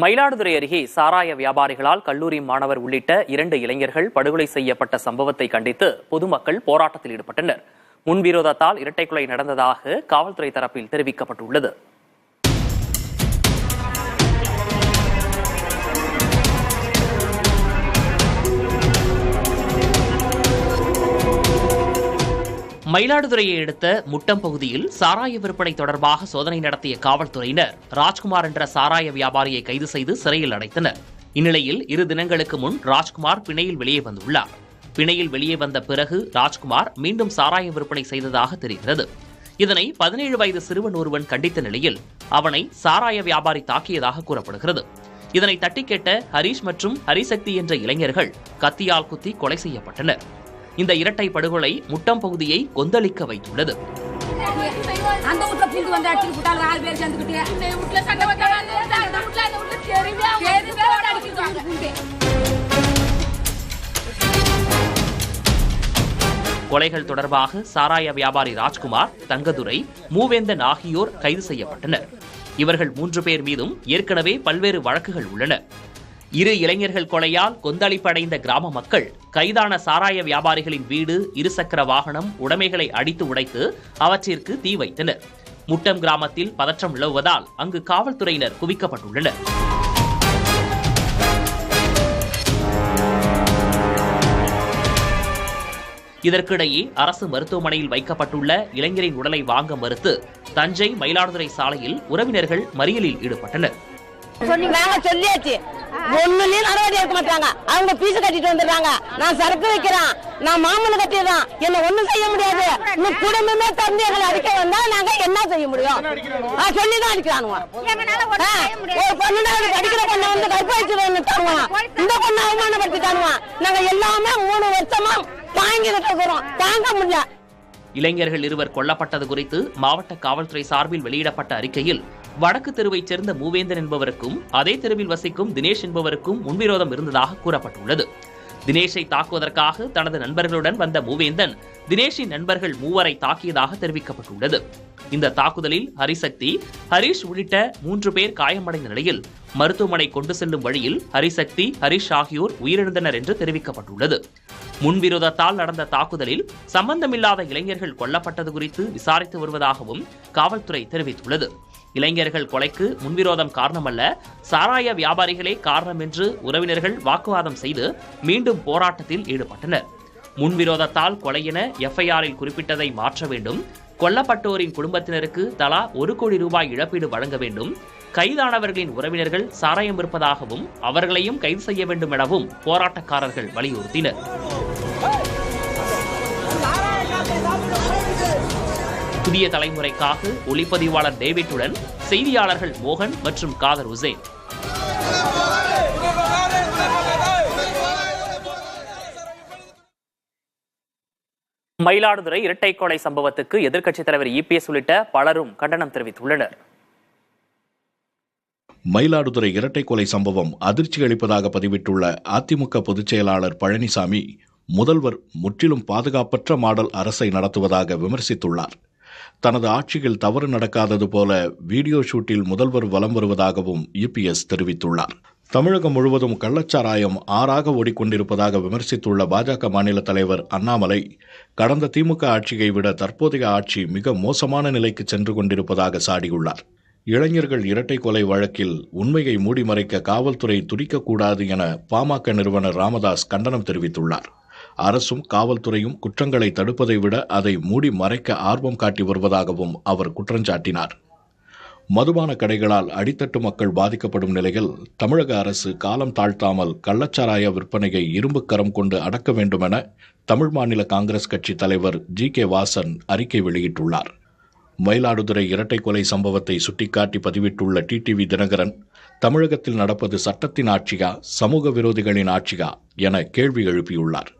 மயிலாடுதுறை அருகே சாராய வியாபாரிகளால் கல்லூரி மாணவர் உள்ளிட்ட இரண்டு இளைஞர்கள் படுகொலை செய்யப்பட்ட சம்பவத்தை கண்டித்து பொதுமக்கள் போராட்டத்தில் ஈடுபட்டனர். முன்விரோதத்தால் இரட்டைக்குலை நடந்ததாக காவல்துறை தரப்பில் தெரிவிக்கப்பட்டுள்ளது. மயிலாடுதுறையை அடுத்த முட்டம் பகுதியில் சாராய விற்பனை தொடர்பாக சோதனை நடத்திய காவல்துறையினர் ராஜ்குமார் என்ற சாராய வியாபாரியை கைது செய்து சிறையில் அடைத்தனர். இந்நிலையில் இரு தினங்களுக்கு முன் ராஜ்குமார் பிணையில் வெளியே வந்துள்ளார். பிணையில் வெளியே வந்த பிறகு ராஜ்குமார் மீண்டும் சாராய விற்பனை செய்ததாக தெரிகிறது. இதனை பதினேழு வயது சிறுவன் ஒருவன் கண்டித்த நிலையில் அவனை சாராய வியாபாரி தாக்கியதாக கூறப்படுகிறது. இதனை தட்டி கேட்ட ஹரிஷ் மற்றும் ஹரிசக்தி என்ற இளைஞர்கள் கத்தியால் குத்தி கொலை செய்யப்பட்டனர். இந்த இரட்டை படுகொலை முட்டம் பகுதியை கொந்தளிக்க வைத்துள்ளது. அந்த வீட்ல பூந்து வந்து அடிச்சு விட்டாங்க நாலு பேர் சேர்ந்துக்கிட்டு இந்த வீட்ல சண்டை வந்தாங்க அந்த வீட்ல அந்த வீட்ல தெருவே தெருவே அடிக்கிறாங்க பூண்டு கொலைகள் தொடர்பாக சாராய வியாபாரி ராஜ்குமார் தங்கதுரை மூவேந்தன் ஆகியோர் கைது செய்யப்பட்டனர். இவர்கள் மூன்று பேர் மீதும் ஏற்கனவே பல்வேறு வழக்குகள் உள்ளன. இரு இளைஞர்கள் கொலையால் கொந்தளிப்படைந்த கிராம மக்கள் கைதான சாராய வியாபாரிகளின் வீடு இருசக்கர வாகனம் உடைமைகளை அடித்து உடைத்து அவற்றிற்கு தீ வைத்தனர். முட்டம் கிராமத்தில் பதற்றம் நிலவுவதால் அங்கு காவல்துறையினர் குவிக்கப்பட்டுள்ளனர். இதற்கிடையே அரசு மருத்துவமனையில் வைக்கப்பட்டுள்ள இளைஞரின் உடலை வாங்க மறுத்து தஞ்சை மயிலாடுதுறை சாலையில் உறவினர்கள் மறியலில் ஈடுபட்டனர். ஒண்ணுலயும் நடவடிக்கை எடுக்க மாட்டாங்க. அவங்க பீஸ் கட்டிட்டு வந்துடுறாங்க. நான் சரக்கு வைக்கிறேன். நான் மாமூல் கட்டிடுறேன். என்ன ஒண்ணும் செய்ய முடியாது. இன்னும் குடும்பமே தந்து எங்களை அடிக்க வந்தா நாங்க என்ன செய்ய முடியும்? சொல்லிதான் அடிக்கிறானுங்க ஒரு பொண்ணுனாவது அடிக்கிற பொண்ணை வந்து கற்பழிச்சு வந்துட்டானுங்க இந்த பொண்ணை அவமானப்படுத்திட்டானுங்க நாங்க எல்லாமே மூணு வருஷமா தாங்கிட்டு இருக்கிறோம் தாங்க முடியல. இளைஞர்கள் இருவர் கொல்லப்பட்டது குறித்து மாவட்ட காவல்துறை சார்பில் வெளியிடப்பட்ட அறிக்கையில் வடக்கு தெருவைச் சேர்ந்த மூவேந்தன் என்பவருக்கும் அதே தெருவில் வசிக்கும் தினேஷ் என்பவருக்கும் முன்விரோதம் இருந்ததாக கூறப்பட்டுள்ளது. தினேஷை தாக்குவதற்காக தனது நண்பர்களுடன் வந்த மூவேந்தன் தினேஷின் நண்பர்கள் மூவரை தாக்கியதாக தெரிவிக்கப்பட்டுள்ளது. இந்த தாக்குதலில் ஹரிசக்தி ஹரிஷ் உள்ளிட்ட மூன்று பேர் காயமடைந்த நிலையில் மருத்துவமனை கொண்டு செல்லும் வழியில் ஹரிசக்தி ஹரிஷ் ஆகியோர் உயிரிழந்தனர் என்று தெரிவிக்கப்பட்டுள்ளது. முன்விரோதத்தால் நடந்த தாக்குதலில் சம்பந்தமில்லாத இளைஞர்கள் கொல்லப்பட்டது குறித்து விசாரித்து வருவதாகவும் காவல்துறை தெரிவித்துள்ளது. இளைஞர்கள் கொலைக்கு முன்விரோதம் காரணமல்ல சாராய வியாபாரிகளே காரணம் என்று உறவினர்கள் வாக்குவாதம் செய்து மீண்டும் போராட்டத்தில் ஈடுபட்டனர். முன்விரோதத்தால் கொலை என எஃப்ஐஆரில் குறிப்பிட்டதை மாற்ற வேண்டும். கொல்லப்பட்டோரின் குடும்பத்தினருக்கு தலா ஒரு கோடி ரூபாய் இழப்பீடு வழங்க வேண்டும். கைதானவர்களின் உறவினர்கள் சாராயம் இருப்பதாகவும் அவர்களையும் கைது செய்ய வேண்டும் எனவும் போராட்டக்காரர்கள் வலியுறுத்தினர். புதிய தலைமுறைக்காக ஒளிப்பதிவாளர் டேவிட்டுடன் செய்தியாளர்கள் மோகன் மற்றும் காதர் உசேன். மயிலாடுதுறை இரட்டை கொலை சம்பவத்துக்கு எதிர்க்கட்சித் தலைவர் இபிஎஸ் உள்ளிட்ட பலரும் கண்டனம் தெரிவித்துள்ளனர். மயிலாடுதுறை இரட்டை கொலை சம்பவம் அதிர்ச்சி அளிப்பதாக பதிவிட்டுள்ள அதிமுக பொதுச் செயலாளர் பழனிசாமி முதல்வர் முற்றிலும் பாதுகாப்பற்ற மாடல் அரசை நடத்துவதாக விமர்சித்துள்ளார். தனது ஆட்சியில் தவறு நடக்காதது போல வீடியோ ஷூட்டில் முதல்வர் வலம் வருவதாகவும் யுபிஎஸ் தெரிவித்துள்ளார். தமிழகம் முழுவதும் கள்ளச்சாராயம் ஆறாக ஓடிக்கொண்டிருப்பதாக விமர்சித்துள்ள பாஜக மாநில தலைவர் அண்ணாமலை கடந்த திமுக ஆட்சியை விட தற்போதைய ஆட்சி மிக மோசமான நிலைக்கு சென்று கொண்டிருப்பதாக சாடியுள்ளார். இளைஞர்கள் இரட்டை கொலை வழக்கில் உண்மையை மூடி மறைக்க காவல்துறை துடிக்கக்கூடாது என பாமக நிறுவனர் ராமதாஸ் கண்டனம் தெரிவித்துள்ளார். அரசும் காவல்துறையும் குற்றங்களை தடுப்பதை விட அதை மூடி மறைக்க ஆர்வம் காட்டி வருவதாகவும் அவர் குற்றஞ்சாட்டினார் மதுபான கடைகளால் அடித்தட்டு மக்கள் பாதிக்கப்படும் நிலையில் தமிழக அரசு காலம் தாழ்த்தாமல் கள்ளச்சாராய விற்பனையை இரும்பு கரம் கொண்டு அடக்க வேண்டுமென தமிழ் மாநில காங்கிரஸ் கட்சி தலைவர் ஜி. கே. வாசன் அறிக்கை வெளியிட்டுள்ளார். மயிலாடுதுறை இரட்டை கொலை சம்பவத்தை சுட்டிக்காட்டி பதிவிட்டுள்ள டிடிவி தினகரன் தமிழகத்தில் நடப்பது சட்டத்தின் ஆட்சியா சமூக விரோதிகளின் ஆட்சியா என கேள்வி எழுப்பியுள்ளார்.